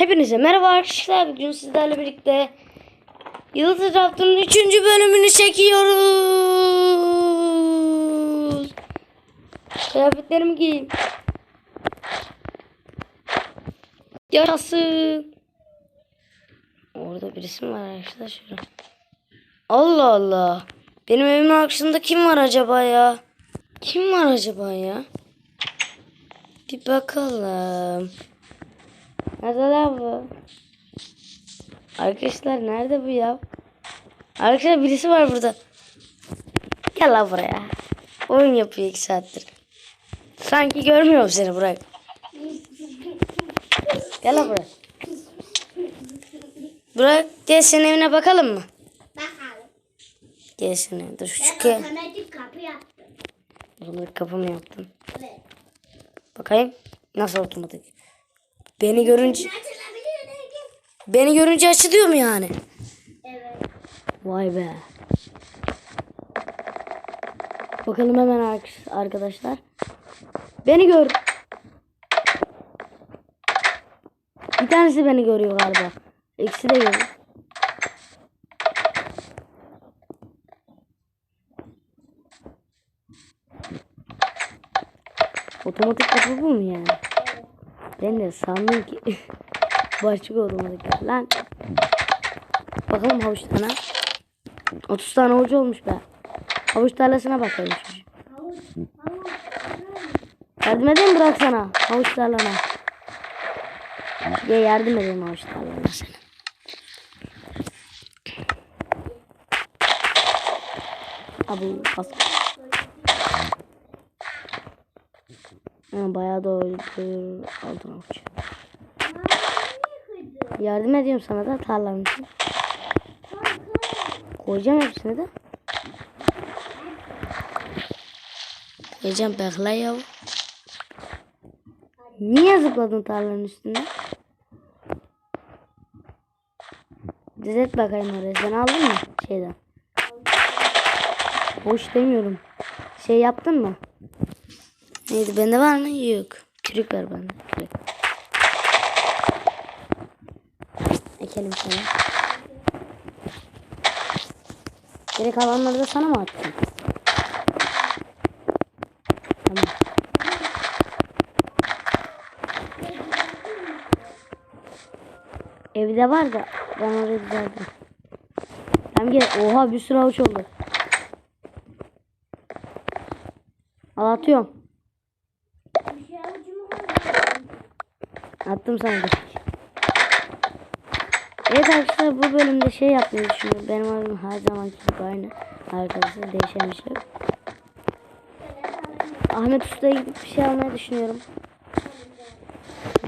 Hepinize merhaba arkadaşlar. Bugün sizlerle birlikte Yıldız Raptor'un 3. bölümünü çekiyoruz. Kıyafetlerimi giyeyim. Yarasın. Orada birisi mi var arkadaşlar? Allah Allah. Benim evimin arkasında kim var acaba ya? Kim var acaba ya? Bir bakalım. Nerede lan bu? Arkadaşlar nerede bu ya? Arkadaşlar birisi var burada. Gel lan buraya. Oyun yapıyor iki saattir. Sanki görmüyorum seni Burak. Gel lan buraya. Burak gel senin evine bakalım mı? Bakalım. Gel senin evine. Dur şu Ben çıkı. otomatik kapı yaptım. Otomatik kapımı yaptım. Evet. Bakayım. Nasıl otomatik? Beni görünce beni görünce açılıyor mu yani? Evet. Vay be. Bakalım hemen ar- arkadaşlar. Beni gör. Bir tanesi beni görüyor galiba. İkisi de görüyor. Otomatik kapı bu mu yani? Ben de sandım ki otomatik kapı. Lan. Bakalım havuçlarına. 30 tane havuç olmuş be. Havuç tarlasına bakalım şimdi. Yardım edeyim bırak sana. Havuç tarlana. Gel yardım edeyim havuç tarlana sana. Abi bas. Ha, bayağı doğru altın havuç. Yardım ediyorum sana da tarlanın için. Koyacağım hepsini de. Koyacağım bekle ya. Niye zıpladın tarlanın üstünde? Dizet bakayım oraya. Sen aldın mı şeyden? Boş demiyorum. Şey yaptın mı? Neydi bende var mı? Yok. Kürük ver bende. Kürük. Ekelim sana. Geri kalanları da sana mı attım? Tamam. Evde var da ben orayı düzelttim. Tamam gel. Oha bir sürü avuç oldu. Al atıyorum. Bir şey avucumu koydum. Attım sana da. Evet arkadaşlar bu bölümde şey yapmayı düşünüyorum. Benim oyunum her zamanki gibi aynı. Arkadaşlar değişen bir şey. Ahmet Usta'ya gidip bir şey almayı düşünüyorum.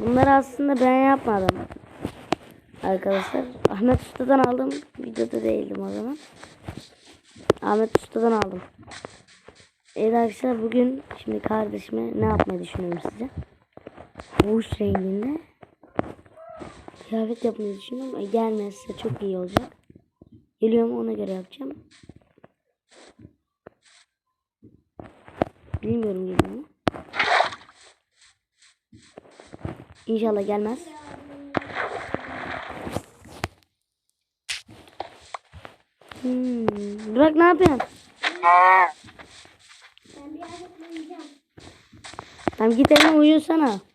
Bunları aslında ben yapmadım. Arkadaşlar Ahmet Usta'dan aldım. Videoda değildim o zaman. Ahmet Usta'dan aldım. Evet arkadaşlar bugün şimdi kardeşime ne yapmayı düşünüyorum size. Buş renginde kıyafet yapmayı düşünüyorum. E, gelmezse çok iyi olacak. Geliyorum ona göre yapacağım. Bilmiyorum geliyor mu? İnşallah gelmez. Hmm. Burak ne yapıyorsun? Ben bir yerde uyuyacağım. Tamam git evine uyusana.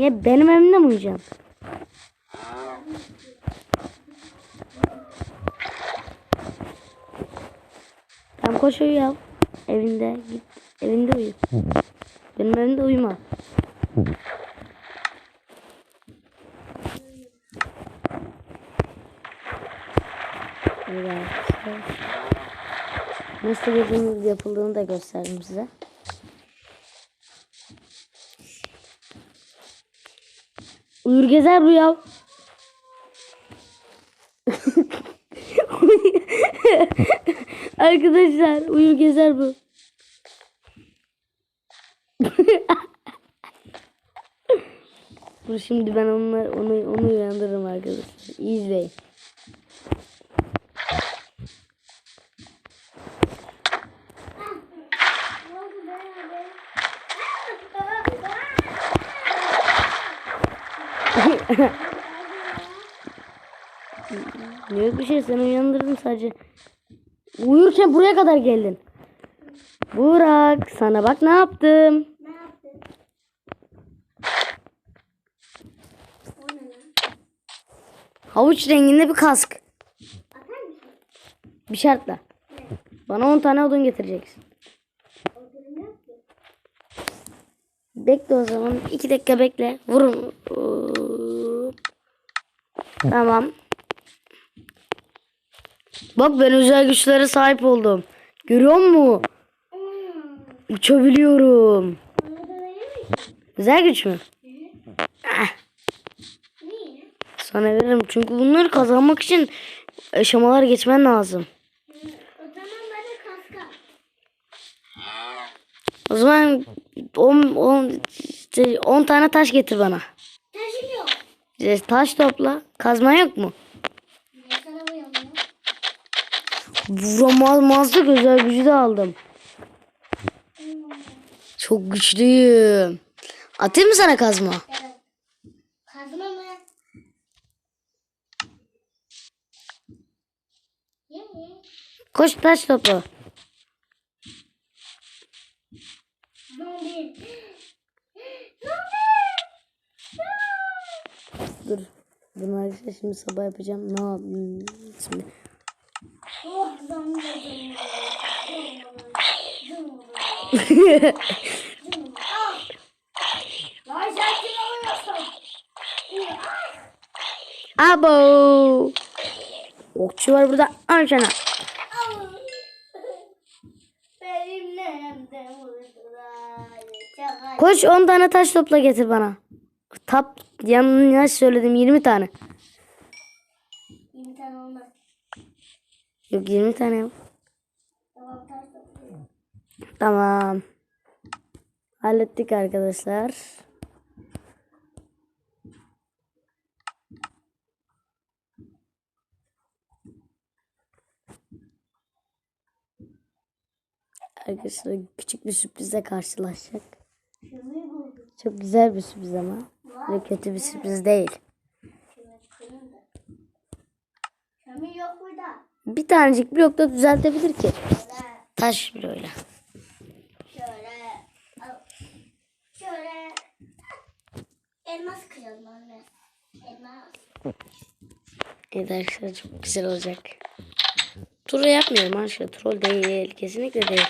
Niye benim evimde mi uyuyacaksın? Tamam koş uyu ya. Evinde git. Evinde uyu. Benim evimde uyuma. Evet. Nasıl gözümüz yapıldığını da gösterdim size. Uyur gezer bu ya. Arkadaşlar uyur gezer bu. Dur şimdi ben onları, onu, onu uyandırırım arkadaşlar. İzleyin. Ne oldu be abi? Yok bir şey seni uyandırdım sadece. Uyurken buraya kadar geldin. Burak sana bak ne yaptım. Ne ne? Havuç renginde bir kask. Bir şartla. Bana 10 tane odun getireceksin. Bekle o zaman. 2 dakika bekle. Vurun. Tamam. Bak ben özel güçlere sahip oldum. Görüyor musun? Uçabiliyorum. Özel güç mü? Sana veririm. Çünkü bunları kazanmak için aşamalar geçmen lazım. O zaman 10 10 işte 10 tane taş getir bana. Yok. İşte taş topla. Kazma yok mu? Vuramazlık özel gücü de aldım. Çok güçlüyüm. Atayım mı sana kazma? Evet. Kazma mı? Koş taş topla. Zombi. Dur. Bunu arkadaşlar şimdi sabah yapacağım. Ne yapayım şimdi? Oluyorsun? Ah. Abo. Okçu var burada. Al sana. Koş 10 tane taş topla getir bana. Tap yanlış söyledim 20 tane. İmkan olmaz. Yok 20 tane. yok. Tamam. Tamam. Hallettik arkadaşlar. Arkadaşlar küçük bir sürprizle karşılaşacak. Çok güzel bir sürpriz ama. Böyle kötü bir sürpriz değil. Bir tanecik blokta düzeltebilir ki. Taş. Şöyle. Elmas kıralım anne. Elmas. Evet arkadaşlar çok güzel olacak. Troll yapmıyorum arkadaşlar. Troll değil. Kesinlikle değil.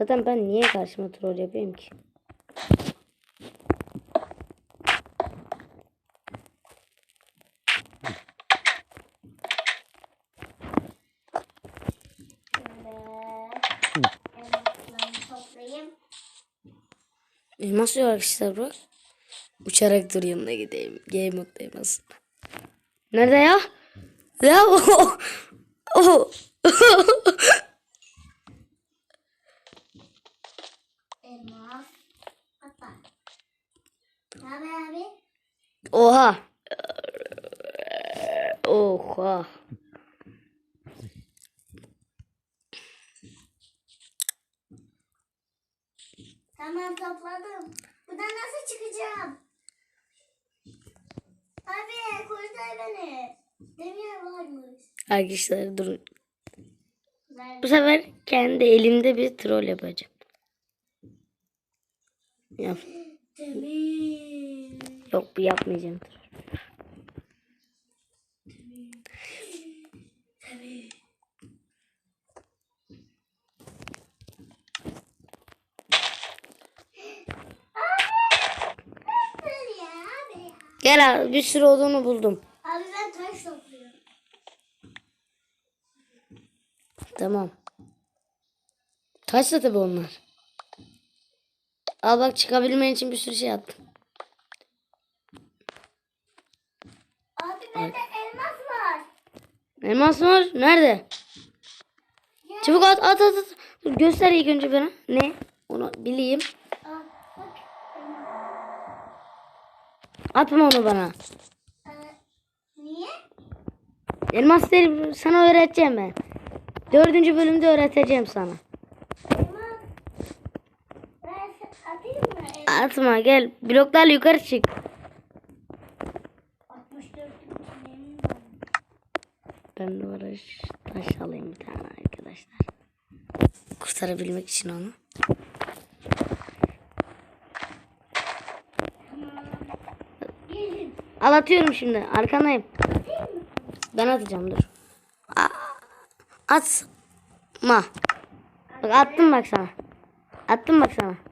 Zaten ben niye karşıma troll yapayım ki? Elmas yok arkadaşlar bak. Uçarak dur yanına gideyim. Game moddayım aslında. Nerede ya? Ya o. o. Elmas. Hatta. Ne haber abi? Oha. Oha. Tamam topladım. Buradan nasıl çıkacağım? Abi kurtar beni. Demir varmış. Arkadaşlar durun. Bu sefer kendi elimde bir troll yapacağım. Yap. Yok bu yapmayacağım. Gel abi bir sürü odunu buldum. Abi ben taş topluyorum. Tamam. Kaç da tabii onlar. Al bak çıkabilmen için bir sürü şey attım. Abi bende elmas var. Elmas var. Nerede? Gel. Çabuk at at at. at. Dur, göster ilk önce bana. Ne? Onu bileyim. Atma onu bana. Ee, niye? Elmas değil sana öğreteceğim ben. Dördüncü bölümde öğreteceğim sana. Atma gel. Bloklarla yukarı çık. Ben de taş alayım bir tane arkadaşlar. Kurtarabilmek için onu. Al atıyorum şimdi. Arkandayım. Ben atacağım dur. A atma. Bak attım bak sana. Attım bak sana.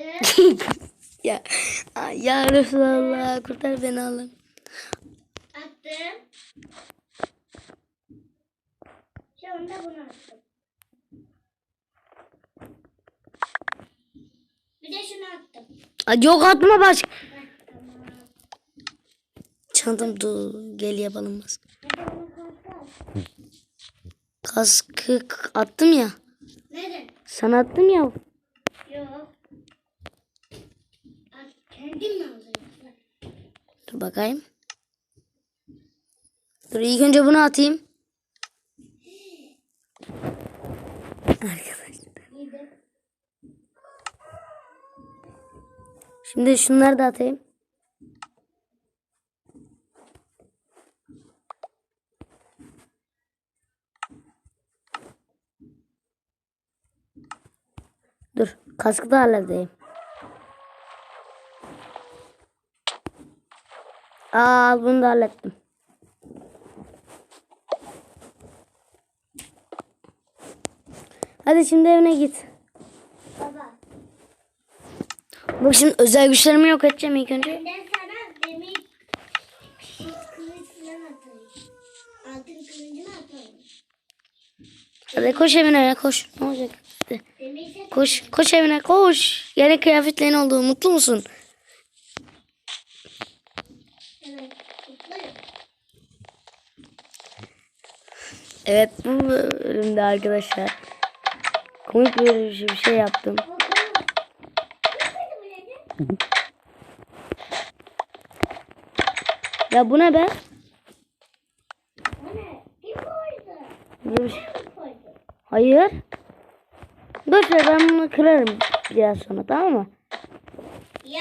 ya ya Resulallah kurtar beni Allah'ım. Attım. Şu anda bunu attım. Bir de şunu attım. Ay, yok atma baş. Heh, tamam. Çantam dur gel yapalım kalk. Kaskı attım ya. Nerede? Sana attım ya. Aldın? Dur bakayım. Dur ilk önce bunu atayım. Arkadaşlar. Şimdi şunları da atayım. Dur, kaskı da halledeyim. Al bunu da hallettim. Hadi şimdi evine git. Baba. Bak şimdi özel güçlerimi yok edeceğim ilk önce. Ben sana demir kılıç falan atayım. Altın kılıcını atayım. Hadi koş evine koş. Ne olacak? Demir Koş, koş evine koş. Yeni kıyafetlerin oldu. Mutlu musun? Evet bu bölümde arkadaşlar. Komik bir şey, bir şey yaptım. Ya bu ne be? Koydu? Hayır. Dur ver, ben bunu kırarım biraz sonra tamam mı? Ya.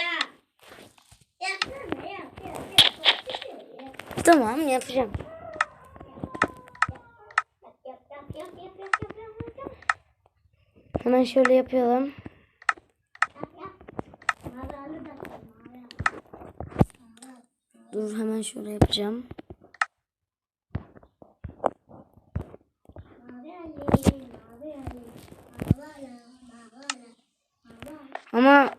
Yapsana yap yap yap. Yap Tamam yapacağım. Hemen şöyle yapalım. Dur hemen şöyle yapacağım. Ama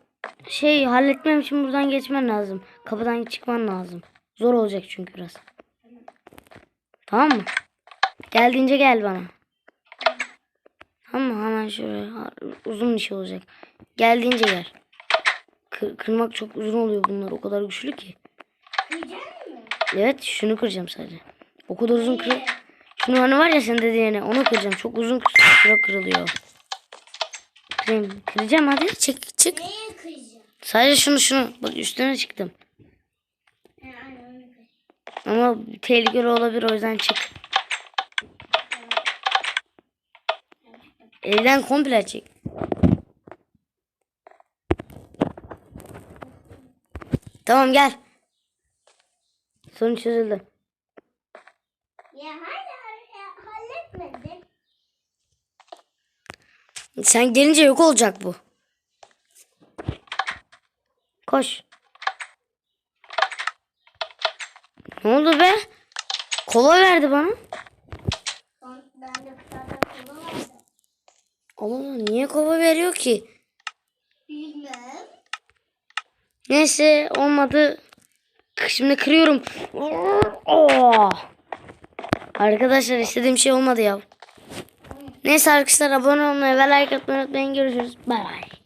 şey halletmem için buradan geçmen lazım. Kapıdan çıkman lazım. Zor olacak çünkü biraz. Tamam mı? Geldiğince gel bana. Hemen şöyle uzun iş olacak. Geldiğince gel. Kır- kırmak çok uzun oluyor bunlar. O kadar güçlü ki. Evet şunu kıracağım sadece. O kadar uzun kır. Şunu hani var ya sen dediğine onu kıracağım. Çok uzun süre kırılıyor. Kırayım. Kıracağım hadi çık çık. Neye kıyacağım? Sadece şunu şunu. Bak üstüne çıktım. Ama tehlikeli olabilir o yüzden çık. Elden komple çık. Tamam gel. Sorun çözüldü. Ya hala halletmedin. Sen gelince yok olacak bu. Koş. Ne oldu be? Kola verdi bana. Son- Bende bir tane Allah niye kova veriyor ki? Bilmem. Neyse olmadı. Şimdi kırıyorum. Oh. Arkadaşlar istediğim şey olmadı ya. Neyse arkadaşlar abone olmayı ve like atmayı unutmayın. Görüşürüz. Bay bay.